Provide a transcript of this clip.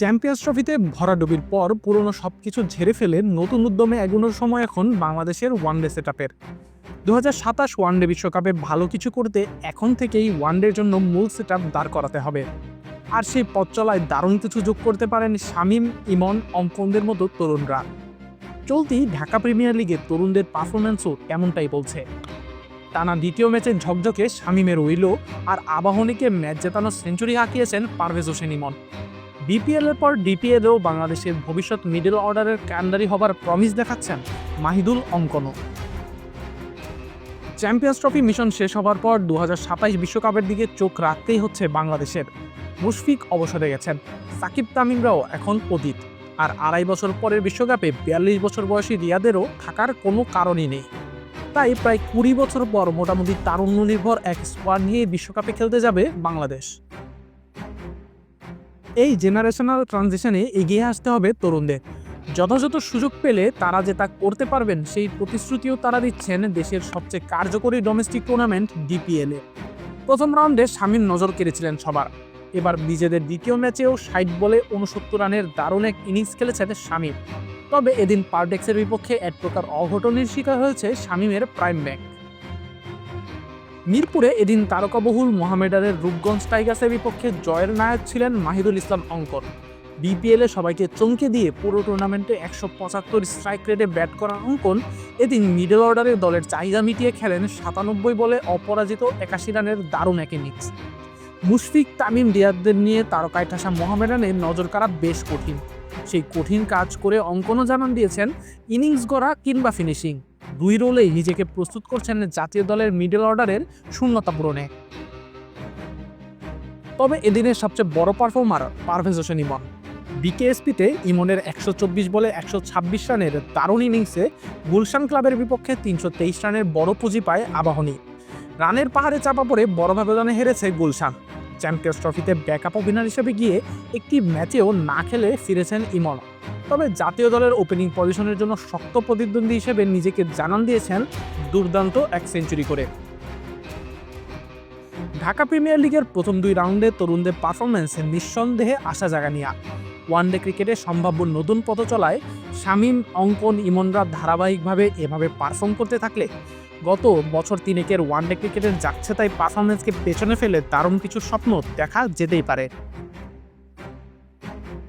Champions ট্রফিতে ভরাডুবির পর পুরনো সব কিছু ঝেড়ে ফেলে নতুন উদ্যমে এগোনোর সময় এখন বাংলাদেশের ওয়ানডে সেট আপের দু হাজার সাতাশ ওয়ানডে বিশ্বকাপে ভালো কিছু করতে এখন থেকেই ওয়ানডের জন্য মূল সেট আপ দাঁড় করাতে হবে। আর সেই পথ চলায় দারুণ কিছু যোগ করতে পারেন শামীম, ইমন, অঙ্কনদের মতো তরুণরা। চলতি ঢাকা প্রিমিয়ার লিগে তরুণদের পারফরম্যান্সও এমনটাই বলছে। টানা দ্বিতীয় ম্যাচে ঝকঝকে শামীমের উইলো আর আবাহনীকে ম্যাচ জেতানো সেঞ্চুরি হাঁকিয়েছেন পারভেজ হোসেন ইমন। বিপিএল এর পর ডিপিএলেও বাংলাদেশের ভবিষ্যৎ মিডল অর্ডারের ক্যান্ডারি হবার প্রমিস দেখাচ্ছেন মাহিদুল অঙ্কনও। চ্যাম্পিয়ন্স ট্রফি মিশন শেষ হবার পর দু বিশ্বকাপের দিকে চোখ রাখতেই হচ্ছে বাংলাদেশের। মুশফিক অবসরে গেছেন। সাকিব তামিমরাও এখন অতীত। আর আড়াই বছর পরের বিশ্বকাপে বিয়াল্লিশ বছর বয়সী রিয়াদেরও থাকার কোনো কারণই নেই। তাই প্রায় কুড়ি বছর পর মোটামুটি তারুণ্য নির্ভর এক স্কোয়াড নিয়ে বিশ্বকাপে খেলতে যাবে বাংলাদেশ। এই জেনারেশনাল ট্রানজিশনে এগিয়ে আসতে হবে তরুণদের। যথাযথ সুযোগ পেলে তারা যে তা করতে পারবেন, সেই প্রতিশ্রুতিও তারা দিচ্ছেন দেশের সবচেয়ে কার্যকরী ডোমেস্টিক টুর্নামেন্ট ডিপিএলে প্রথম রাউন্ডে শামীম নজর কেড়েছিলেন সবার। এবার নিজেদের দ্বিতীয় ম্যাচেও ষাট বলে উনসত্তর রানের দারুণ এক ইনিংস খেলেছেন শামীম। তবে এদিন পারডেক্সের বিপক্ষে এক প্রকার অঘটনের শিকার হয়েছে শামীমের প্রাইম ব্যাক। মিরপুরে এদিন তারকাবহুল মোহামেডানের রূপগঞ্জ টাইগার্সের বিপক্ষে জয়ের নায়ক ছিলেন মাহিদুল ইসলাম অঙ্কন। বিপিএলে সবাইকে চমকে দিয়ে পুরো টুর্নামেন্টে একশো পঁচাত্তর স্ট্রাইক রেটে ব্যাট করা অঙ্কন, এদিন মিডল অর্ডারের দলের চাহিদা মিটিয়ে খেলেন সাতানব্বই বলে অপরাজিত একাশি রানের দারুণ এক ইনিংস মুশফিক তামিম রিয়াদদের নিয়ে তারকায় ঠাসা মোহামেডানের নজর কাড়া বেশ কঠিন। সেই কঠিন কাজ করে অঙ্কনও জানান দিয়েছেন ইনিংস গড়া কিংবা ফিনিশিং দুই রোলেই নিজেকে প্রস্তুত করছেন জাতীয় দলের মিডল অর্ডারের শূন্যতা পূরণে। তবে এদিনের সবচেয়ে বড় পারফর্মার পারভেজ হোসেন ইমন। বিকেএসপিতে ইমনের একশো চব্বিশ বলে একশো ছাব্বিশ রানের দারুণ ইনিংসে গুলশান ক্লাবের বিপক্ষে তিনশো তেইশ রানের বড় পুঁজি পায় আবাহনী। রানের পাহাড়ে চাপা পড়ে বড় ব্যবধানে হেরেছে গুলশান। চ্যাম্পিয়ন্স ট্রফিতে ব্যাকআপ ওপেনার হিসেবে গিয়ে একটি ম্যাচেও না খেলে ফিরেছেন ইমন। তবে জাতীয় দলের ওপেনিং পজিশনের জন্য শক্ত প্রতিদ্বন্দ্বী হিসেবে নিজেকে জানান দিয়েছেন দুর্দান্ত এক সেঞ্চুরি করে। ঢাকা প্রিমিয়ার লিগের প্রথম দুই রাউন্ডে তরুণদের পারফরমেন্সে নিঃসন্দেহে আশা জাগা নিয়া ওয়ানডে ক্রিকেটে সম্ভাব্য নতুন পথ চলায় শামীম, অঙ্কন, ইমনরা ধারাবাহিকভাবে এভাবে পারফর্ম করতে থাকলে, গত বছর তিনেকের ওয়ানডে ক্রিকেটের যাচ্ছে তাই পারফরমেন্সকে পেছনে ফেলে দারুণ কিছু স্বপ্ন দেখা যেতেই পারে।